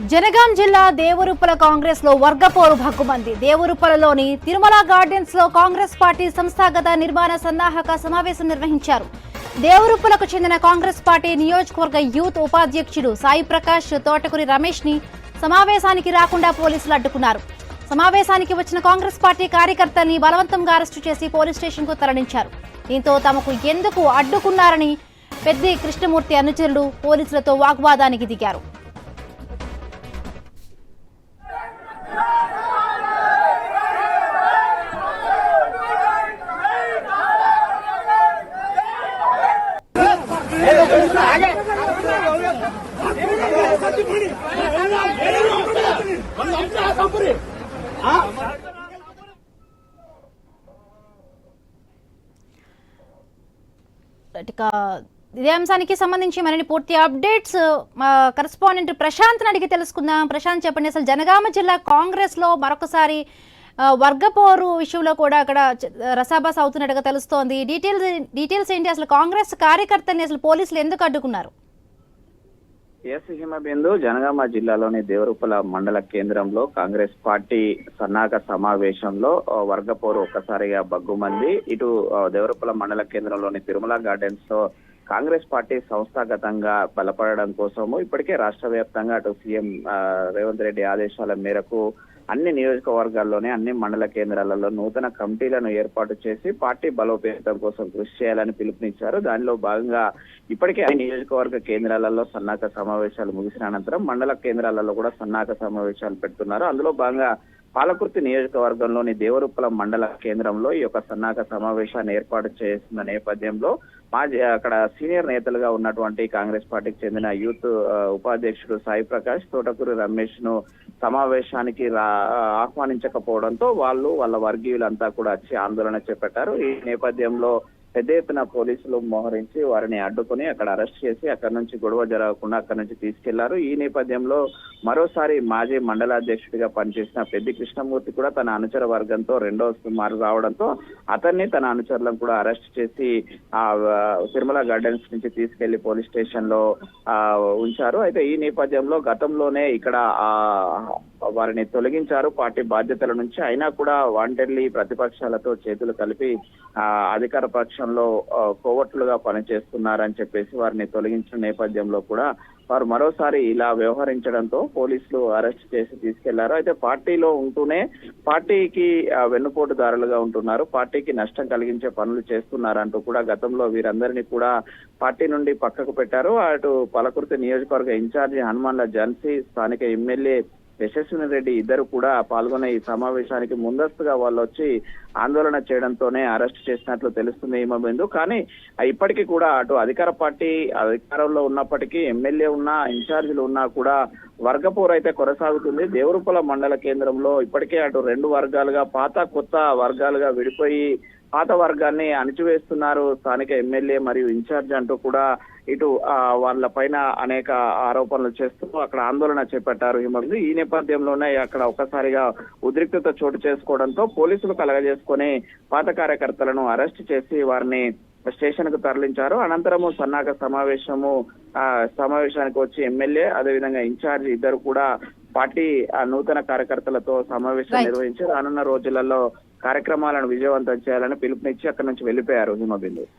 జనగాం జిల్లా దేవరుప్పల కాంగ్రెస్లో వర్గపోరు భగ్గుమంది. దేవరుప్పలలోని తిరుమల గార్డెన్స్లో కాంగ్రెస్ పార్టీ సంస్థాగత నిర్మాణ సన్నాహక సమావేశం నిర్వహించారు. దేవరుప్పలకు చెందిన కాంగ్రెస్ పార్టీ నియోజకవర్గ యూత్ ఉపాధ్యక్షుడు సాయి ప్రకాష్ తోటకూరి రమేష్ని సమావేశానికి రాకుండా పోలీసులు అడ్డుకున్నారు. సమావేశానికి వచ్చిన కాంగ్రెస్ పార్టీ కార్యకర్తల్ని బలవంతంగా అరెస్టు చేసి పోలీస్ స్టేషన్కు తరలించారు. దీంతో తమకు ఎందుకు అడ్డుకున్నారని పెద్ది కృష్ణమూర్తి అనుచరులు పోలీసులతో వాగ్వాదానికి దిగారు. ఇదే అంశానికి సంబంధించి మరిన్ని పూర్తి అప్డేట్స్ మా కరెస్పాండెంట్ ప్రశాంత్ అడిగి తెలుసుకుందాం. ప్రశాంత్ చెప్పండి అసలు జనగామ జిల్లా కాంగ్రెస్లో మరొకసారి వర్గపోరు విషయంలో కూడా అక్కడ రసాబాస్ రసాబస్ అవుతున్నట్టుగా తెలుస్తోంది. డీటెయిల్స్ డీటెయిల్స్ ఏంటి? అసలు కాంగ్రెస్ కార్యకర్తని అసలు పోలీసులు ఎందుకు అడ్డుకున్నారు? ఎస్ హిమబిందు జనగామ జిల్లాలోని దేవరూపల మండల కేంద్రంలో కాంగ్రెస్ పార్టీ సన్నాహక సమావేశంలో వర్గపోరు ఒక్కసారిగా బగ్గుమంది ఇటు దేవరూపల మండల కేంద్రంలోని తిరుమల గార్డెన్స్లో కాంగ్రెస్ పార్టీ సంస్థాగతంగా బలపడడం కోసము ఇప్పటికే రాష్ట్ర వ్యాప్తంగా అటు సీఎం రేవంత్ రెడ్డి ఆదేశాల మేరకు అన్ని నియోజకవర్గాల్లోనే అన్ని మండల కేంద్రాలలో నూతన కమిటీలను ఏర్పాటు చేసి పార్టీ బలోపేతం కోసం కృషి చేయాలని పిలుపునిచ్చారు. దానిలో భాగంగా ఇప్పటికే అన్ని నియోజకవర్గ కేంద్రాలలో సన్నాహక సమావేశాలు ముగిసిన అనంతరం మండల కేంద్రాలలో కూడా సన్నాహక సమావేశాలు పెడుతున్నారు. అందులో భాగంగా పాలకుర్తి నియోజకవర్గంలోని దేవరుప్పల మండల కేంద్రంలో ఈ యొక్క సన్నాహక సమావేశాన్ని ఏర్పాటు చేసిన నేపథ్యంలో మాజీ అక్కడ సీనియర్ నేతలుగా ఉన్నటువంటి కాంగ్రెస్ పార్టీకి చెందిన యూత్ ఉపాధ్యక్షుడు సాయి ప్రకాష్ తోటకూరు రమేష్ను సమావేశానికి రా ఆహ్వానించకపోవడంతో వాళ్ళు వాళ్ళ వర్గీయులంతా కూడా వచ్చి ఆందోళన చేపట్టారు. ఈ నేపథ్యంలో పెద్ద ఎత్తున పోలీసులు మోహరించి వారిని అడ్డుకుని అక్కడ అరెస్ట్ చేసి అక్కడ నుంచి గొడవ జరగకుండా అక్కడ నుంచి తీసుకెళ్ళారు. ఈ నేపథ్యంలో మరోసారి మాజీ మండలాధ్యక్షుడిగా పనిచేసిన పెద్ది కృష్ణమూర్తి కూడా తన అనుచర వర్గంతో రెండో మారు రావడంతో అతన్ని తన అనుచరులను కూడా అరెస్ట్ చేసి ఆ తిరుమల గార్డెన్స్ నుంచి తీసుకెళ్ళి పోలీస్ స్టేషన్లో ఆ, ఉంచారు. అయితే ఈ నేపథ్యంలో గతంలోనే ఇక్కడ ఆ వారిని తొలగించారు పార్టీ బాధ్యతల నుంచి. అయినా కూడా వాంటెడ్లీ ప్రతిపక్షాలతో చేతులు కలిపి ఆ, అధికార పక్షం ఆ, కోవట్లుగా పనిచేస్తున్నారని చెప్పేసి వారిని తొలగించిన నేపథ్యంలో కూడా వారు మరోసారి ఇలా వ్యవహరించడంతో పోలీసులు అరెస్ట్ చేసి తీసుకెళ్ళారు. అయితే పార్టీలో ఉంటూనే పార్టీకి వెన్నుపోటుదారులుగా ఉంటున్నారు. పార్టీకి నష్టం కలిగించే పనులు చేస్తున్నారంటూ కూడా గతంలో వీరందరినీ కూడా పార్టీ నుండి పక్కకు పెట్టారు. అటు పలకుర్తి నియోజకవర్గ ఇన్ఛార్జి హనుమాన్ల జన్సీ స్థానిక ఎమ్మెల్యే యశస్విని రెడ్డి ఇద్దరు కూడా పాల్గొనే ఈ సమావేశానికి ముందస్తుగా వాళ్ళు వచ్చి ఆందోళన చేయడంతోనే అరెస్ట్ చేసినట్లు తెలుస్తుంది హిమబిందు కానీ ఇప్పటికీ కూడా అటు అధికార పార్టీ అధికారంలో ఉన్నప్పటికీ ఎమ్మెల్యే ఉన్నా ఇన్ఛార్జీలు ఉన్నా కూడా వర్గపోరు అయితే కొనసాగుతుంది. దేవరుపల మండల కేంద్రంలో ఇప్పటికే అటు రెండు వర్గాలుగా పాత కొత్త వర్గాలుగా విడిపోయి పాత వర్గాన్ని అణిచివేస్తున్నారు. స్థానిక ఎమ్మెల్యే మరియు ఇన్ఛార్జ్ అంటూ కూడా ఇటు వాళ్ళ పైన అనేక ఆరోపణలు చేస్తూ అక్కడ ఆందోళన చేపట్టారు హిమబిందు ఈ నేపథ్యంలోనే అక్కడ ఒక్కసారిగా ఉద్రిక్తత చోటు చేసుకోవడంతో పోలీసులు కలగజేసుకొని పాత కార్యకర్తలను అరెస్ట్ చేసి వారిని స్టేషన్కు తరలించారు అనంతరము సన్నాహక సమావేశము ఆ సమావేశానికి వచ్చి ఎమ్మెల్యే అదేవిధంగా ఇన్ఛార్జ్ ఇద్దరు కూడా పార్టీ ఆ నూతన కార్యకర్తలతో సమావేశం. నిర్వహించి రానున్న రోజులలో కార్యక్రమాలను విజయవంతం చేయాలని పిలుపునిచ్చి అక్కడి నుంచి వెళ్ళిపోయారు హిమబిందు